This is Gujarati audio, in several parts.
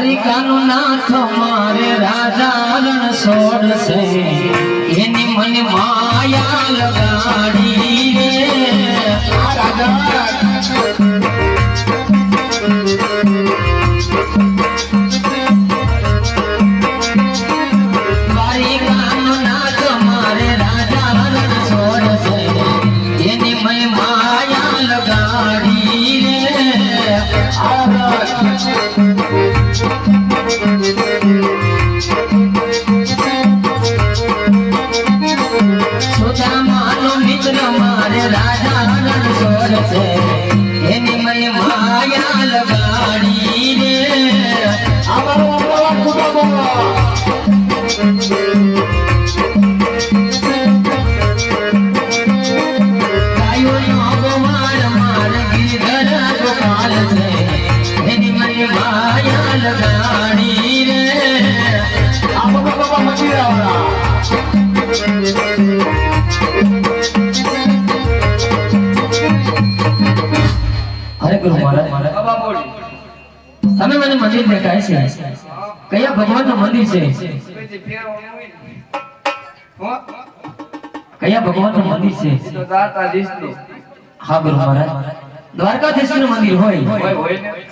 દ્વારિકાનું નાથ મારે રાજા રણ છોડશે એની મને માયા લગાડી. તમે મને મંદિર દેખાય છે. કયા ભગવાનનું મંદિર છે? કયા ભગવાન ને. મંદિર છે? હા ગુરુ મહારાજ. દ્વારકાધીશનું મંદિર હોય.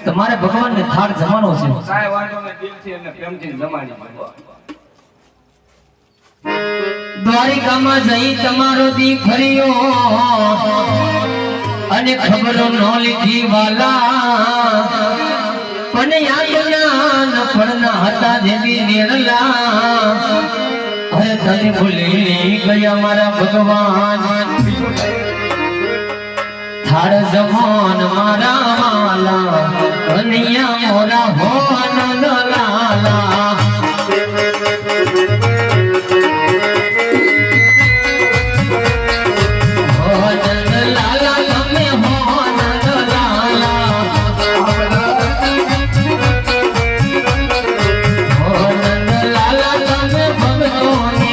તમારે ભગવાન ને થાળ જમવાનો છે. દ્વારિકામાં જઈ તમારો દીકરીઓ અને ખબરો ન લીધી વાલા. પણ યાદના પડના હતા જેવી નિર્લા અરે તને ભૂલી ગયા મારા ભગવાન. થાળ જવાન મારા માલા. કન્યા મોરા હો લાલા ભગવાને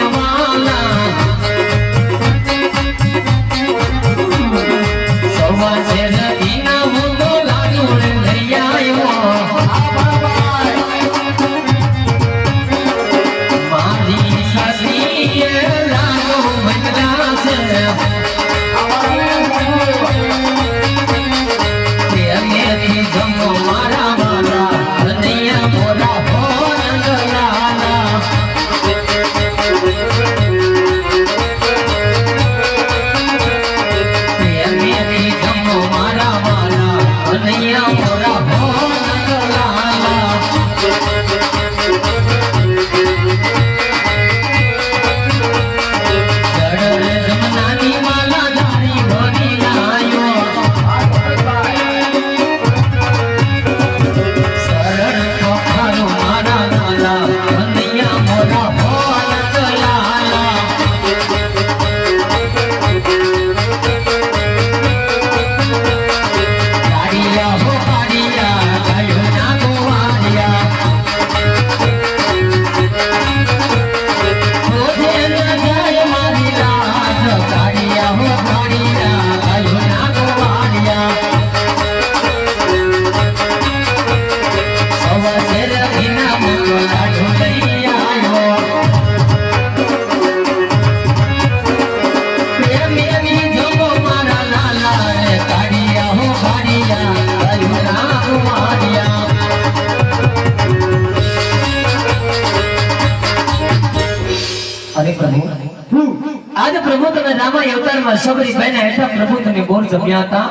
આજે પ્રભુ તમે રામાય અવતારમાં સબરી બહેના હેઠા પ્રભુ તમે બોર જમ્યા હતા.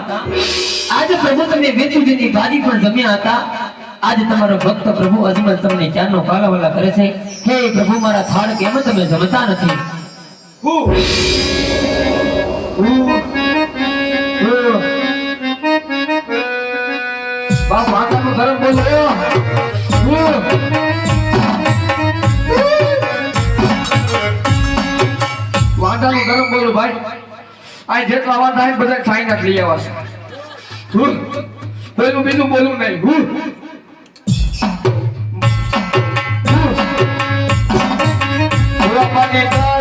આજે પ્રભુ તમે વેતુજીની ભાજી પણ જમ્યા હતા. આજે તમારો ભક્ત પ્રભુ અજમલ તમને ક્યારનો કાલાવાલા કરે છે? હે પ્રભુ, મારા થાળ કેમ તમે જમતા નથી? વાંધાનું ગરમ બોલું ભાઈ. આ જેટલા વાંધા હોય બધા સાઈન જ લઈ આવશે પેલું બીજું બોલું નહીં. હું. મને કરવા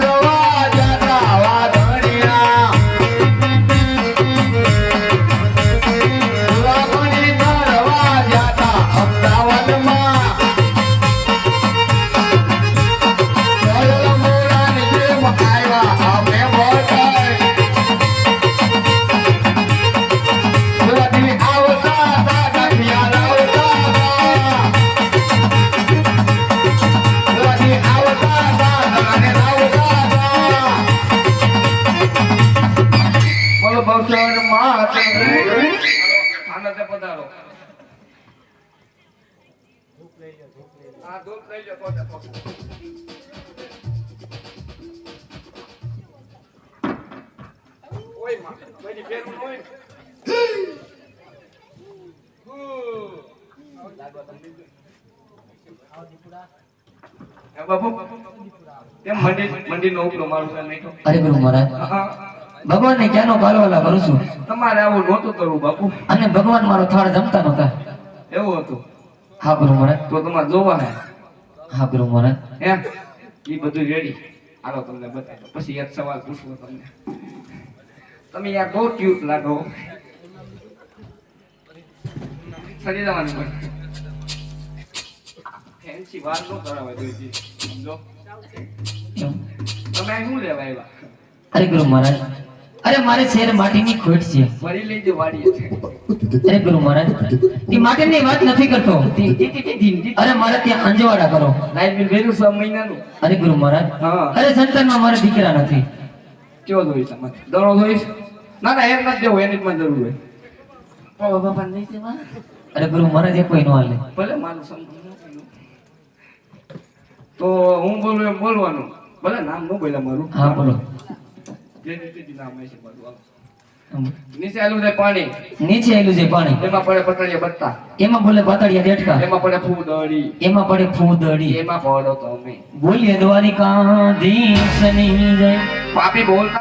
લઈ લો માં કોઈની ફેરવું ન. હે ક્યાંનો કાલવાલા કરું છું? તમારે આવું નહોતું કરવું બાપુ. અને ભગવાન મારો થાળ જમતા નતા એવું હતું. હા ગુરુ મહારાજ તો તમારે જોવા હે. હા ગુરુ મહારાજ એમ એ બધું રેડી હાલો તમને બતાવો પછી એક સવાલ પૂછવો તમને. તમે યાર બહુ ક્યુટ લાગો સરી જવાની પણ ફેન્સી વાત નો કરાવે જોઈતી સમજો? તમે શું લેવા આવ્યા? અરે ગુરુ મહારાજ અરે મારે શેર માટીની ખોટ છે. ફરી લઈ જો વાડીએ. છે અરે ગુરુ મહારાજ તે માટેની વાત નથી કરતો. અરે મારે ત્યાં અંજવાડા કરો. લાઈટ બિલ ભર્યું છ મહિનાનું. અરે ગુરુ મહારાજ હા. અરે સંતાનમાં મારા દીકરા નથી. કેવો જોઈશ તમારે દડો જોઈશ? ના ના એમ નથી દેવું એની જ મને જરૂર હોય. બાપા નહીં છે અરે ગુરુ મહારાજ એ કોઈ નો હાલે. ભલે મારું સમજણ તો હું બોલું એમ બોલવાનું. ભલે નામ ન બોલ્યા મારું. હા બોલો. જે રીતે નામ છે બધું હાલો. નીચે આલું છે પાણી. નીચે આલું છે પાણી. એમાં પડે પતળિયા બત્તા એમાં બોલે પતળિયા દેડકા. એમાં પડે ફૂદડી. એમાં પડે ફૂદડી. એમાં પડો તમે. બોલીએ દ્વારિકાધીશની જય. પાપી બોલતા